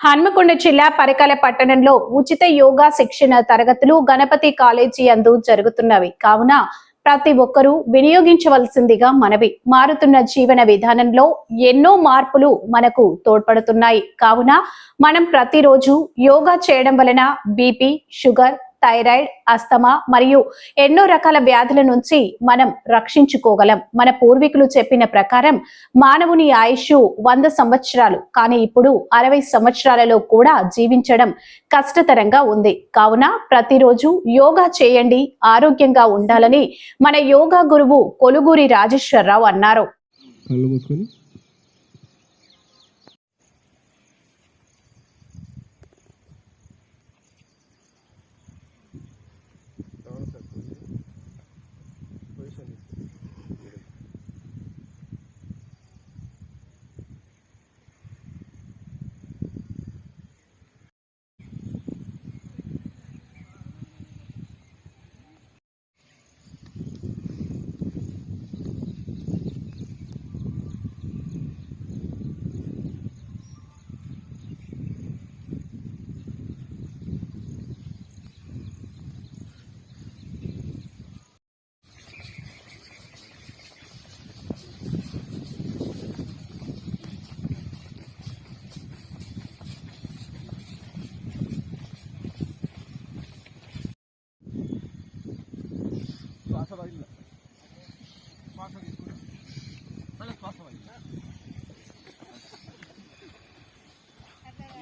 హన్మకొండ జిల్లా పరకాల పట్టణంలో ఉచిత యోగా శిక్షణ తరగతులు గణపతి కాలేజీ అందు జరుగుతున్నవి. కావున ప్రతి ఒక్కరూ వినియోగించవలసిందిగా మనవి. మారుతున్న జీవన విధానంలో ఎన్నో మార్పులు మనకు తోడ్పడుతున్నాయి. కావున మనం ప్రతిరోజు యోగా చేయడం వలన బీపీ షుగర్ థైరాయిడ్ అస్తమా మరియు ఎన్నో రకాల వ్యాధుల నుంచి మనం రక్షించుకోగలం. మన పూర్వీకులు చెప్పిన ప్రకారం మానవుని ఆయుష్ వంద సంవత్సరాలు. కానీ ఇప్పుడు అరవై సంవత్సరాలలో కూడా జీవించడం కష్టతరంగా ఉంది. కావున ప్రతిరోజు యోగా చేయండి. ఆరోగ్యంగా ఉండాలని మన యోగా గురువు కొలుగూరి రాజేశ్వరరావు అన్నారు.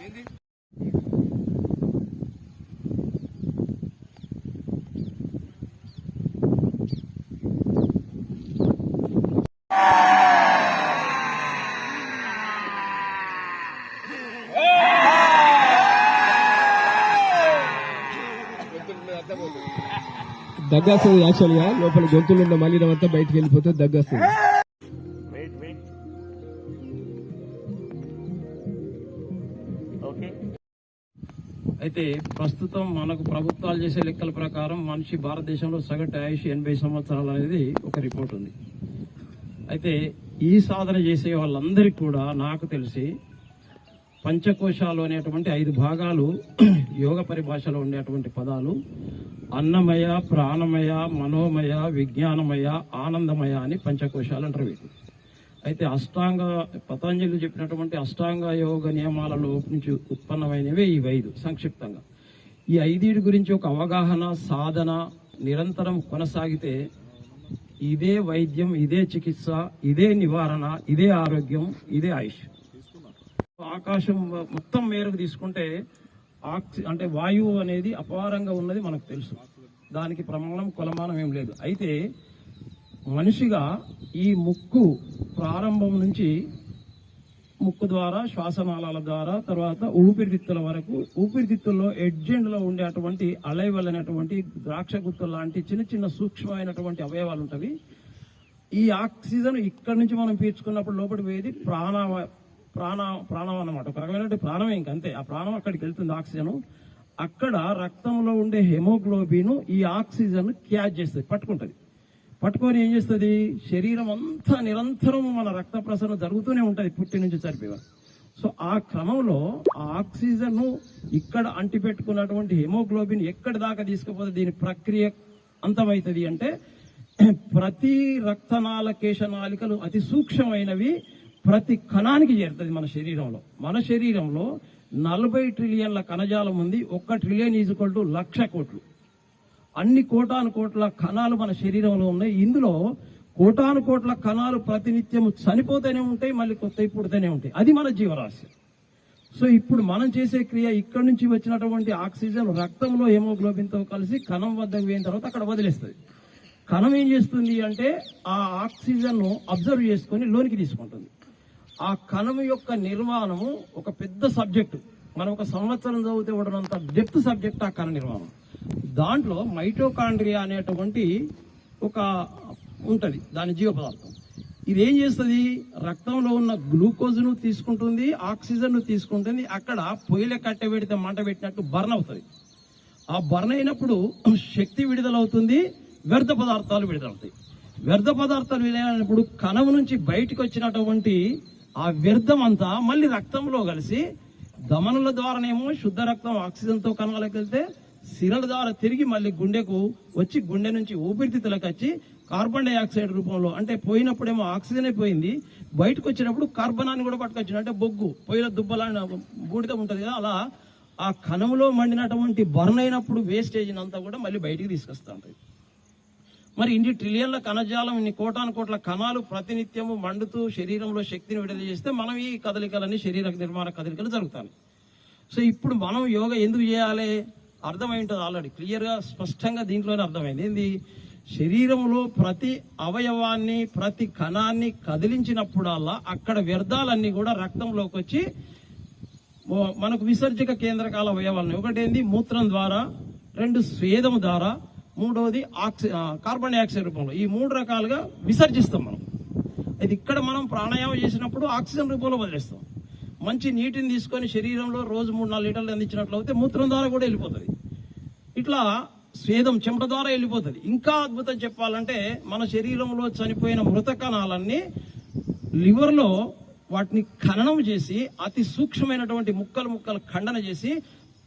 కళ్ళు మూసుకొని దగ్గేస్తుంది యాక్చువల్గా. లోపల గొంతులు ఉన్న మలినం అంతా బయటకు వెళ్ళిపోతే దగ్గస్తుంది ఓకే? అయితే ప్రస్తుతం మనకు ప్రభుత్వాలు చేసే లెక్కల ప్రకారం మనిషి భారతదేశంలో సగటు ఆయుష్ ఎనభై సంవత్సరాలు అనేది ఒక రిపోర్ట్ ఉంది. అయితే ఈ సాధన చేసే వాళ్ళందరికీ కూడా నాకు తెలిసి పంచకోశాలు అనేటువంటి ఐదు భాగాలు యోగ పరిభాషలో ఉండేటువంటి పదాలు అన్నమయ ప్రాణమయ మనోమయ విజ్ఞానమయ ఆనందమయ అని పంచకోశాలు అంటారు వీటిని. అయితే అష్టాంగ పతంజలి చెప్పినటువంటి అష్టాంగ యోగ నియమాలలో నుంచి ఉత్పన్నమైనవే ఈ ఐదు సంక్షిప్తంగా. ఈ ఐదుటి గురించి ఒక అవగాహన సాధన నిరంతరం కొనసాగితే ఇదే వైద్యం ఇదే చికిత్స ఇదే నివారణ ఇదే ఆరోగ్యం ఇదే ఆయుష్. ఆకాశం మొత్తం మేరకు తీసుకుంటే ఆక్సి అంటే వాయువు అనేది అపారంగా ఉన్నది మనకు తెలుసు. దానికి ప్రమాణం కొలమానం ఏం లేదు. అయితే మనిషిగా ఈ ముక్కు ప్రారంభం నుంచి ముక్కు ద్వారా శ్వాసనాళాల ద్వారా తర్వాత ఊపిరితిత్తుల వరకు ఊపిరితిత్తుల్లో ఎడ్జెండ్లో ఉండేటువంటి అలైవల్ అనేటువంటి ద్రాక్ష గుత్తులు లాంటి చిన్న చిన్న సూక్ష్మమైనటువంటి అవయవాలు ఉంటవి ఈ ఆక్సిజన్ ఇక్కడి నుంచి మనం పీల్చుకున్నప్పుడు లోపలికి పోయేది ప్రాణ ప్రాణ ప్రాణం అన్నమాట. ఒక రకమైనటువంటి ప్రాణమే ఇంక అంతే. ఆ ప్రాణం అక్కడికి వెళ్తుంది ఆక్సిజన్. అక్కడ రక్తంలో ఉండే హెమోగ్లోబిన్ ఈ ఆక్సిజన్ క్యాచ్ చేస్తుంది పట్టుకుంటుంది. పట్టుకొని ఏం చేస్తుంది? శరీరం అంతా నిరంతరం మన రక్త ప్రసరణ జరుగుతూనే ఉంటుంది పుట్టి నుంచి చనిపోయే సో ఆ క్రమంలో ఆ ఆక్సిజన్ ఇక్కడ అంటిపెట్టుకున్నటువంటి హెమోగ్లోబిన్ ఎక్కడి దాకా తీసుకుపోతే దీని ప్రక్రియ అంతమవుతుంది అంటే ప్రతి రక్తనాళ కేశనాళికలు అతి సూక్ష్మమైనవి ప్రతి కణానికి చేరుతుంది మన శరీరంలో. మన శరీరంలో నలభై ట్రిలియన్ల కణజాలం ఉంది ఒక్క ట్రిలియన్ ఈజ్వల్ టు లక్ష కోట్లు. అన్ని కోటాను కోట్ల కణాలు మన శరీరంలో ఉన్నాయి. ఇందులో కోటాను కోట్ల కణాలు ప్రతినిత్యం చనిపోతూనే ఉంటాయి మళ్ళీ కొత్త పుడుతూనే ఉంటాయి. అది మన జీవరాశి. సో ఇప్పుడు మనం చేసే క్రియ ఇక్కడ నుంచి వచ్చినటువంటి ఆక్సిజన్ రక్తంలో హెమోగ్లోబిన్తో కలిసి కణం వద్దకు పోయిన తర్వాత అక్కడ వదిలేస్తుంది. కణం ఏం చేస్తుంది అంటే ఆ ఆక్సిజన్ను అబ్జర్వ్ చేసుకొని లోనికి తీసుకుంటుంది. ఆ కణం యొక్క నిర్మాణము ఒక పెద్ద సబ్జెక్టు. మనం ఒక సంవత్సరం చదివితే ఉండనంత డెప్త్ సబ్జెక్ట్ ఆ కణ నిర్మాణం. దాంట్లో మైటోకాండ్రియా అనేటువంటి ఒక ఉంటుంది దాని జీవ పదార్థం ఇది ఏం చేస్తుంది? రక్తంలో ఉన్న గ్లూకోజ్ను తీసుకుంటుంది ఆక్సిజన్ను తీసుకుంటుంది అక్కడ పొయ్యిల కట్టె పెడితే మంట పెట్టినట్టు బర్న్ అవుతుంది. ఆ బర్న్ అయినప్పుడు శక్తి విడుదలవుతుంది వ్యర్థ పదార్థాలు విడుదలవుతాయి. వ్యర్థ పదార్థాలు విడుదలైనప్పుడు కణం నుంచి బయటకు వచ్చినటువంటి ఆ వ్యర్థం అంతా మళ్ళీ రక్తంలో కలిసి ధమనుల ద్వారానేమో శుద్ధ రక్తం ఆక్సిజన్తో కనగలకెళ్తే సిరల ద్వారా తిరిగి మళ్ళీ గుండెకు వచ్చి గుండె నుంచి ఊపిరితిత్తులకు వచ్చి కార్బన్ డైఆక్సైడ్ రూపంలో అంటే పోయినప్పుడేమో ఆక్సిజన్ పోయింది బయటకు వచ్చినప్పుడు కార్బనాన్ని కూడా పట్టుకొచ్చింది. అంటే బొగ్గు పొయ్యిల దుబ్బలాంటి బూడిద ఉంటుంది కదా అలా ఆ కణంలో మండినటువంటి బర్న్ అయినప్పుడు వేస్టేజ్ అంతా కూడా మళ్ళీ బయటికి తీసుకొస్తూ ఉంటుంది మరి ఇన్ని ట్రిలియన్ల కణజాలం ఇన్ని కోటాను కోట్ల కణాలు ప్రతినిత్యము మండుతూ శరీరంలో శక్తిని విడుదల చేస్తే మనం ఈ కదలికలన్నీ శరీర నిర్మాణ కదలికలు జరుగుతాయి. సో ఇప్పుడు మనం యోగా ఎందుకు చేయాలి? అర్థమై ఉంటుంది ఆల్రెడీ. క్లియర్గా స్పష్టంగా దీంట్లోనే అర్థమైంది. ఏంది? శరీరంలో ప్రతి అవయవాన్ని ప్రతి కణాన్ని కదిలించినప్పుడల్లా అక్కడ వ్యర్థాలన్నీ కూడా రక్తంలోకి వచ్చి మనకు విసర్జక కేంద్రకాల అవయవాలని ఒకటి ఏంది మూత్రం ద్వారా రెండు స్వేదం ద్వారా మూడవది ఆక్సి కార్బన్ డైఆక్సైడ్ రూపంలో. ఈ మూడు రకాలుగా విసర్జిస్తాం మనం. అది ఇక్కడ మనం ప్రాణాయామం చేసినప్పుడు ఆక్సిజన్ రూపంలో వదిలేస్తాం. మంచి నీటిని తీసుకొని శరీరంలో రోజు మూడు నాలుగు లీటర్లు అందించినట్లయితే మూత్రం ద్వారా కూడా వెళ్ళిపోతుంది. ఇట్లా స్వేదం చెమట ద్వారా వెళ్ళిపోతుంది. ఇంకా అద్భుతం చెప్పాలంటే మన శరీరంలో చనిపోయిన మృత కణాలన్నీ లివర్లో వాటిని ఖననం చేసి అతి సూక్ష్మమైనటువంటి ముక్కలు ముక్కలు ఖండన చేసి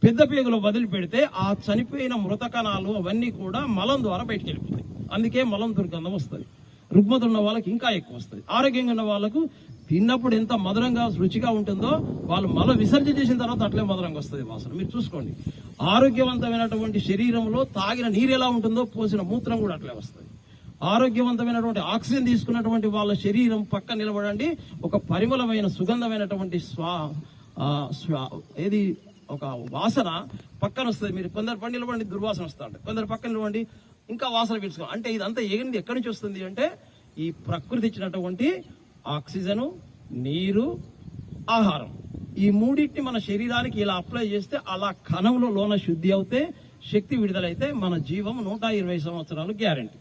పెద్ద పేగులో వదిలిపెడితే ఆ చనిపోయిన మృత కణాలు అవన్నీ కూడా మలం ద్వారా బయటికి వెళ్ళిపోతాయి అందుకే మలం దుర్గంధం వస్తుంది. రుగ్మత ఉన్న వాళ్ళకి ఇంకా ఎక్కువ వస్తుంది. ఆరోగ్యంగా ఉన్న వాళ్ళకు తిన్నప్పుడు ఎంత మధురంగా రుచిగా ఉంటుందో వాళ్ళు మల విసర్జన చేసిన తర్వాత అట్లే మధురంగా వస్తుంది వాసన. మీరు చూసుకోండి. ఆరోగ్యవంతమైనటువంటి శరీరంలో తాగిన నీరు ఎలా ఉంటుందో పోసిన మూత్రం కూడా అట్లే వస్తుంది. ఆరోగ్యవంతమైనటువంటి ఆక్సిజన్ తీసుకున్నటువంటి వాళ్ళ శరీరం పక్క నిలబడండి. ఒక పరిమళమైన సుగంధమైనటువంటి స్వా స్వా ఏది ఒక వాసన పక్కన వస్తుంది. మీరు కొందరు పని నిలబడి దుర్వాసన వస్తా కొందరు పక్కన నిలబడి ఇంకా వాసన పీల్చుకో. అంటే ఇదంతా ఏంది ఎక్కడి నుంచి వస్తుంది అంటే ఈ ప్రకృతి ఇచ్చినటువంటి ఆక్సిజను నీరు ఆహారం. ఈ మూడింటిని మన శరీరానికి ఇలా అప్లై చేస్తే అలా కణంలో లోన శుద్ధి అవుతే శక్తి విడుదలైతే మన జీవం నూట ఇరవై సంవత్సరాలు గ్యారంటీ.